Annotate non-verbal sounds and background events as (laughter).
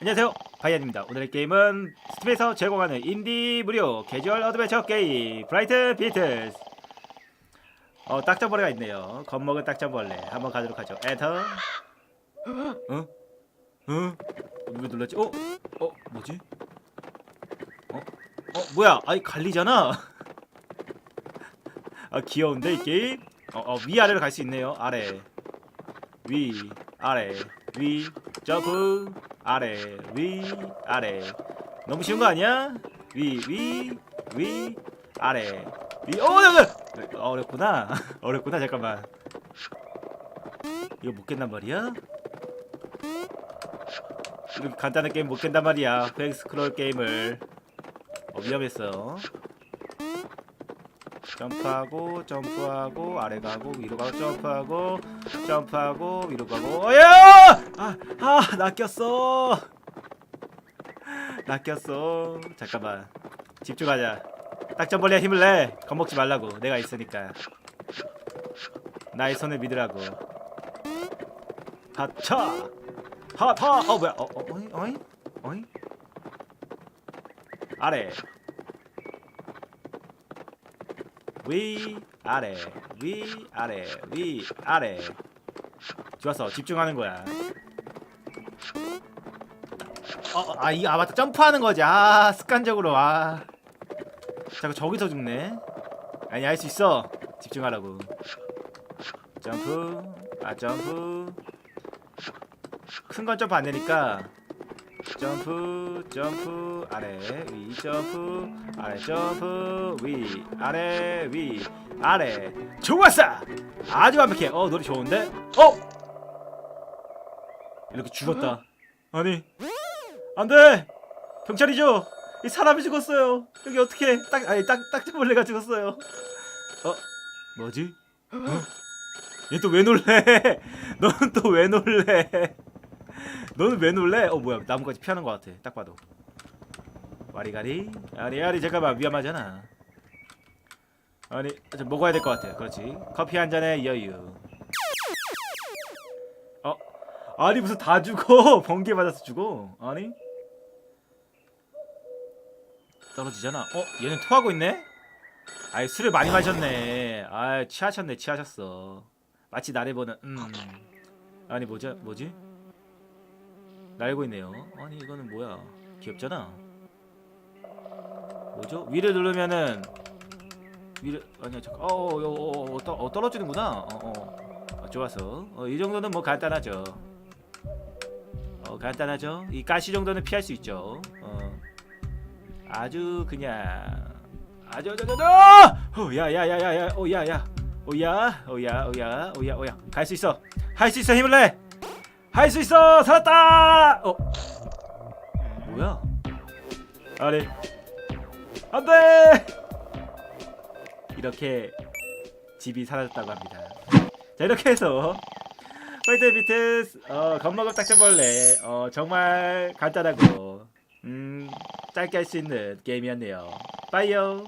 안녕하세요 바이안입니다 오늘의 게임은 스팀에서 제공하는 인디 무료 캐주얼 어드벤처 게임 브라이트 비틀스 어 딱정벌레가 있네요 겁먹은 딱정벌레 한번 가도록 하죠 엔터 어? 어? 왜 눌렀지? 어? 어? 뭐지? 어? 어 뭐야 아이 갈리잖아 (laughs) 아 귀여운데 이 게임? 어, 어 위아래로 갈 수 있네요 아래 위 아래 위 점프 아래 위 아래. 너무 쉬운 거 아니야? 위 위 위 아래. 위. 어, 잠깐! 어, 어렵구나. (laughs) 어렵구나 잠깐만. 이거 못 깬단 말이야? 이렇게 간단한 게임 못 깬단 말이야. 백 스크롤 게임을. 어, 위험했어 점프하고 점프하고 아래 가고 위로 가고 점프하고 점프하고 위로 가고 어야! 아, 아, 낚였어. 낚였어. 잠깐만. 집중하자. 딱정벌레 힘을 내. 겁먹지 말라고. 내가 있으니까. 나의 손을 믿으라고. 하차. 하타. 어 뭐야? 어, 어, 어이, 어이, 어이. 아래. 위 아래 위 아래 위 아래. 좋았어. 집중하는 거야. 어, 아 이거 아 맞다. 점프하는 거지. 아 습관적으로. 아. 자꾸 저기서 죽네. 아니 할 수 있어. 집중하라고. 점프. 아 점프. 큰 건 점프 안 되니까 점프 점프 아래 위 점프 아래 점프 위 아래 위 아래. 좋았어! 아주 완벽해. 어 노래 좋은데? 어? 이렇게 죽었다. 아니 안돼! 경찰이죠? 이 사람이 죽었어요. 여기 어떻게 딱 아니 딱 딱지벌레가 죽었어요. 어 뭐지? 어? 얘 또 왜 놀래? (laughs) 너는 또왜 놀래 너는 왜 놀래? 어 뭐야. 나무까지 피하는 것 같아. 딱 봐도. 와리가리. 아리아리. 잠깐만. 위험하잖아. 아니 좀 먹어야 될 것 같아 그렇지. 커피 한 잔의 여유. 어? 아니 무슨 다 죽어? (laughs) 번개 맞아서 죽어? 아니? 떨어지잖아. 어? 얘는 토하고 있네? 아이 술을 많이 마셨네. 아 취하셨네. 취하셨어. 마치 나를 보는 음. 아니 뭐지 뭐지 날고 있네요. 아니 이거는 뭐야? 귀엽잖아. 뭐죠? 위를 누르면은 위를 아니야 잠깐. 어, 어, 어, 어, 떠, 어 떨어지는구나. 어, 어. 어, 좋았어. 어, 이 정도는 뭐 간단하죠. 어 간단하죠. 이 가시 정도는 피할 수 있죠. 어 아주 그냥 아주 아주 아주 어, 야야야야야 오야야 오야 오야 오야 오야 오야 갈 수 있어 할 수 있어 힘을 내. 할 수 있어! 살았다! 어? 뭐야? 아래 안돼! 이렇게 집이 사라졌다고 합니다. 자 이렇게 해서 파이터 비트스 어 겁먹음 딱정벌레 어 정말 간단하고 음 짧게 할 수 있는 게임이었네요. 빠이요